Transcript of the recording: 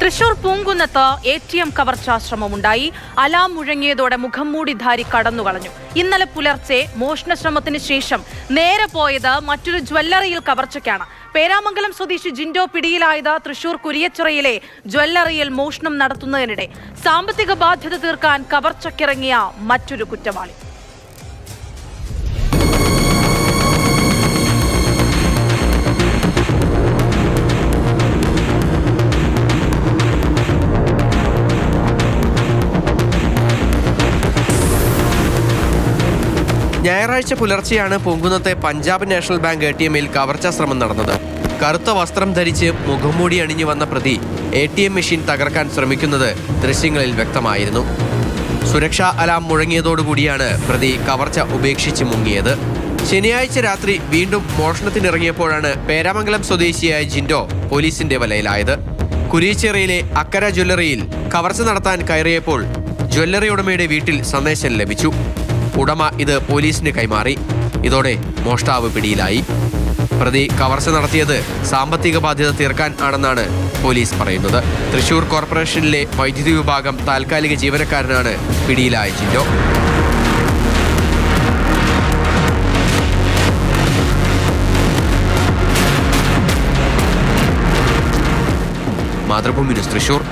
തൃശൂർ പൂങ്കുന്നത്ത് A T M കവർച്ചാ ശ്രമമുണ്ടായി അലാം മുഴങ്ങിയതോടെ മുഖം മൂടിധാരി കടന്നുകളഞ്ഞു ഇന്നലെ പുലർച്ചെ മോഷണശ്രമത്തിന് ശേഷം നേരെ പോയത് മറ്റൊരു ജ്വല്ലറിയിൽ കവർച്ചയ്ക്കാണ്. പേരാമംഗലം സ്വദേശി ജിൻഡോ പിടിയിലായത് തൃശൂർ കുരിയച്ചിറയിലെ ജ്വല്ലറിയിൽ മോഷണം നടത്തുന്നതിനിടെ. സാമ്പത്തിക ബാധ്യത തീർക്കാൻ കവർച്ചയ്ക്കിറങ്ങിയ മറ്റൊരു കുറ്റവാളി. ഞായറാഴ്ച പുലർച്ചെയാണ് പൂങ്കുന്നത്തെ Punjab National Bank A T എമ്മിൽ കവർച്ചാ ശ്രമം നടന്നത്. കറുത്ത വസ്ത്രം ധരിച്ച് മുഖംമൂടി അണിഞ്ഞു വന്ന പ്രതി എ ടി എം മെഷീൻ തകർക്കാൻ ശ്രമിക്കുന്നത് ദൃശ്യങ്ങളിൽ വ്യക്തമായിരുന്നു. സുരക്ഷാ അലാം മുഴങ്ങിയതോടുകൂടിയാണ് പ്രതി കവർച്ച ഉപേക്ഷിച്ച് മുങ്ങിയത്. ശനിയാഴ്ച രാത്രി വീണ്ടും മോഷണത്തിനിറങ്ങിയപ്പോഴാണ് പേരാമംഗലം സ്വദേശിയായ ജിൻഡോ പോലീസിന്റെ വലയിലായത്. കുരിച്ചിറയിലെ അക്കര ജ്വല്ലറിയിൽ കവർച്ച നടത്താൻ കയറിയപ്പോൾ ജ്വല്ലറി ഉടമയുടെ വീട്ടിൽ സന്ദേശം ലഭിച്ചു. ഉടമ ഇത് പോലീസിന് കൈമാറി. ഇതോടെ മോഷ്ടാവ് പിടിയിലായി. പ്രതി കവർച്ച നടത്തിയത് സാമ്പത്തിക ബാധ്യത തീർക്കാൻ ആണെന്നാണ് പോലീസ് പറയുന്നത്. തൃശൂർ കോർപ്പറേഷനിലെ വൈദ്യുതി വിഭാഗം താൽക്കാലിക ജീവനക്കാരനാണ് പിടിയിലായ ജില്ലോ മാതൃഭൂമി ന്യൂസ് തൃശൂർ.